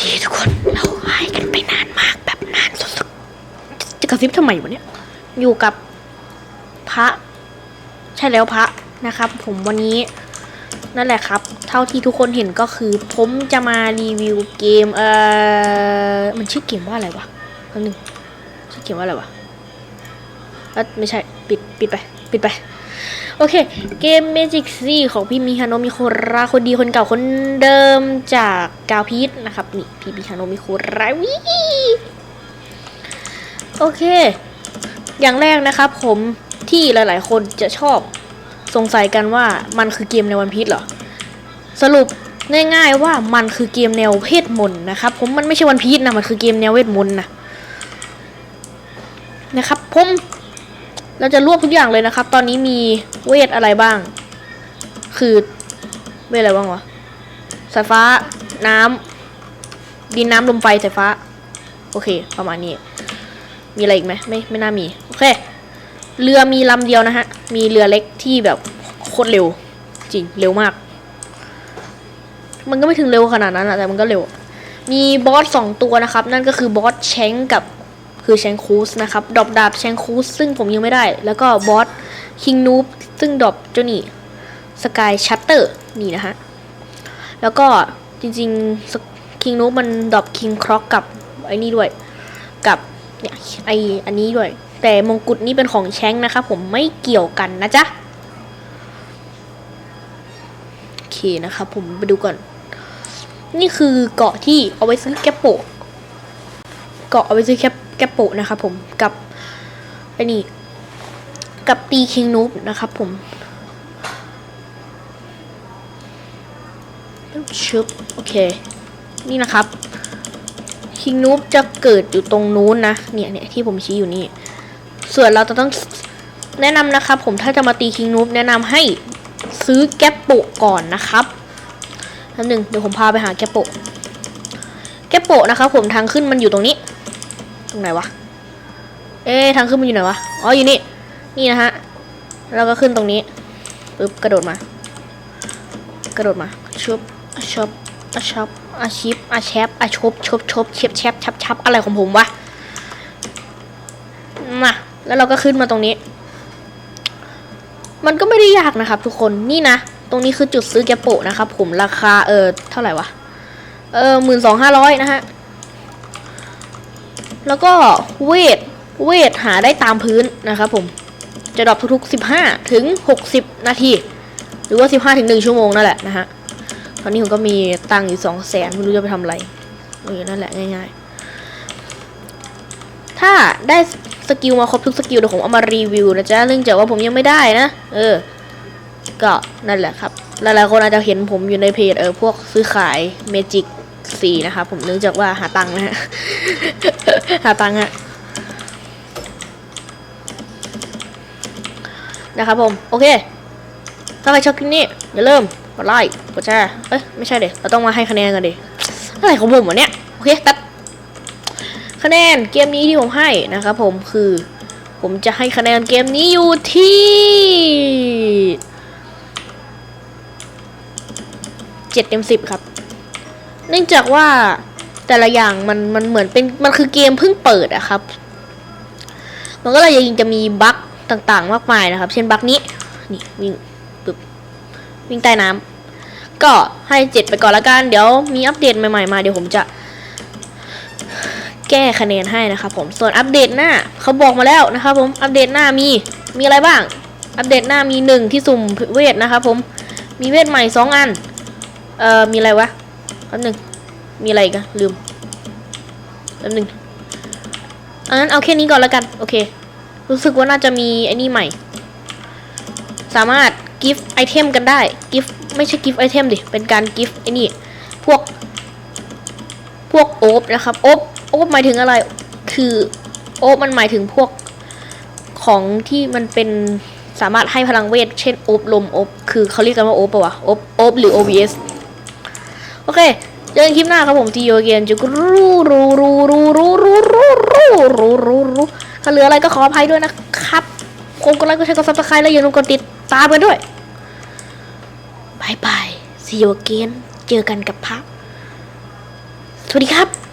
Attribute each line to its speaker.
Speaker 1: ดีทุกคน เราหายกันไปนานมากแบบนานสุดๆ จะกระซิบทำไมวะเนี่ย อยู่กับพระ ใช่แล้วพระนะครับ ผมวันนี้นั่นแหละครับ เท่าที่ทุกคนเห็นก็คือ ผมจะมารีวิวเกม เอ่อ มันชื่อเกมว่าอะไรวะคำหนึ่งชื่อเกมว่าอะไรวะเอ้ยไม่ใช่ ปิดปิดไป ปิดไป โอเค เกม Magic C ของพี่มิฮาโนมิโคระคนดีคนเก่าคนเดิมจากกาวพีทนะครับ นี่พี่มิฮาโนมิโคระวิโอเค อย่างแรกนะครับผมที่หลายๆ คนจะชอบสงสัยกันว่ามันคือเกมในวันพีชเหรอ สรุปง่ายๆว่ามันคือเกมแนวเพศมนต์นะครับ ผมมันไม่ใช่วันพีชนะ มันคือเกมแนวเวทมนต์นะนะครับผม เราจะรวบทุกอย่างเลยนะครับ ตอนนี้มีเวทอะไรบ้าง คือเวทอะไรบ้างวะสายฟ้า น้ำดินน้ำลมไฟสายฟ้า โอเค ประมาณนี้ มีอะไรอีกไหมไม่ไม่น่ามี โอเค เรือมีลำเดียวนะฮะ มีเรือเล็กที่แบบโคตรเร็ว จริง เร็วมาก มันก็ไม่ถึงเร็วขนาดนั้นอะแต่มันก็เร็ว มีบอสสองตัวนะครับ นั่นก็คือบอสแชงกับ คือแชงคูสนะครับดรอปดาบแชงคูสซึ่งผมยังไม่ได้ แล้วก็บอสคิงนูบซึ่งดรอปเจ้านี่สกายชัตเตอร์นี่นะฮะ แล้วก็จริงๆคิงนูบมันดรอปคิงคร็อกกับไอ้นี่ด้วย กับเนี่ยไออันนี้ด้วย แต่มงกุฎนี่เป็นของแชงนะครับผมไม่เกี่ยวกันนะจ๊ะโอเคนะครับผมไปดูก่อน นี่คือเกาะที่เอาไว้ซื้อแกปโปเกาะเอาไว้ซื้อแคป แกปโปะนะครับผมกับไอ้นี่กับตีคิงนูบนะครับผมชึบโอเค นี่นะครับคิงนูบจะเกิดอยู่ตรงนู้นนะเนี่ยเนี่ยที่ผมชี้อยู่นี่ ส่วนเราจะต้องแนะนำนะครับผมถ้าจะมาตีคิงนูบแนะนำให้ซื้อแกปโปะก่อนนะครับนั่นหนึ่งเดี๋ยวผมพาไปหาแกปโปะแกปโปะนะครับผมทางขึ้นมันอยู่ตรงนี้ รงไหนวะ เอ๊ะทางขึ้นมันอยู่ไหนวะ อ๋ออยู่นี่ นี่นะฮะแล้วก็ขึ้นตรงนี้ปึ๊บกระโดดมา กระโดดมาชุบอะชบอะชบอะชิปอะแชปอะชบชบชบเชบแชบชับชับอะไรของผมวะ มาแล้วเราก็ขึ้นมาตรงนี้ มันก็ไม่ได้ยากนะครับ ทุกคน นี่นะ ตรงนี้คือจุดซื้อแกโปะนะครับผม ราคาเออเท่าไหร่วะ เออหมื่นสองห้าร้อยนะฮะ แล้วก็เวทเวทหาได้ตามพื้นนะครับผม จะดรอปทุกๆ 15 ถึง 60 นาที หรือว่า 15 ถึง 1 ชั่วโมงนั่นแหละนะฮะ ตอนนี้ผมก็มีตังค์อยู่2แสนไม่รู้จะไปทำอะไร เออ นั่นแหละง่ายๆ ถ้าได้สกิลมาครบทุกสกิลเดี๋ยวผมเอามารีวิวนะจ๊ะเนื่องจากว่าผมยังไม่ได้นะ เออ ก็นั่นแหละครับ หลายๆคนอาจจะเห็นผมอยู่ในเพจเออพวกซื้อขายเมจิกสีนะครับผมเนื่องจากว่าหาตังค์นะฮะ หาตังค์อะนะครับผม โอเค ถ้าใครชอบคลิปนี้ อย่าลืมกดไลค์กดแชร์เอ้ย ไม่ใช่เด็เราต้องมาให้คะแนนกันดิอะไรของผมวะเนี่ย โอเคตัดคะแนนเกมนี้ที่ผมให้นะครับผมคือ ผมจะให้คะแนนเกมนี้อยู่ที่เจ็ดเต็มสิบครับ เนื่องจากว่า แต่ละอย่างมันมันเหมือนเป็นมันคือเกมเพิ่งเปิดอะครับ มันก็เลยยังจะมีบั๊กต่างๆ มากมายนะครับ เช่นบั๊กนี้นี่วิ่งปึ๊บวิ่งใต้น้ำก็ให้เจ็ดไปก่อนละกัน เดี๋ยวมีอัปเดตใหม่ๆมาเดี๋ยวผมจะ แก้คะแนนให้นะครับผมส่วนอัปเดตหน้าเขาบอกมาแล้วนะครับผมอัปเดตหน้ามีมีอะไรบ้าง อัปเดตหน้ามีหนึ่งที่สุ่มเวทนะครับผมมีเวทใหม่สองอันเอ่อมีอะไรวะแป๊บหนึ่ง มีอะไรกันลืมแป๊บหนึ่งอันนั้นเอาแค่นี้ก่อนแล้วกัน โอเค รู้สึกว่าน่าจะมีไอ้นี่ใหม่ สามารถกิฟต์ไอเทมกันได้กิฟต์ไม่ใช่กิฟต์ไอเทมดิ เป็นการกิฟต์ไอ้นี่พวก พวกโอบนะครับโอบโอบหมายถึงอะไร คือโอบมันหมายถึงพวกของที่มันเป็นสามารถให้พลังเวท เช่นโอบลมโอบคือเขาเรียกกันว่าโอบปะวะโอบโอบหรือ OBS โอเค เจอกันคลิปหน้าครับผมทีโอเกนจุกรูรูรูรูรูรูรูรูรูรูรูถ้าเหลืออะไรก็ขออภัยด้วยนะครับคงกดไลค์กดแชร์กดซับสไครต์และอย่าลืมกดติดตามกันด้วยบายบายซีโอเกนเจอกันกับพระสวัสดีครับ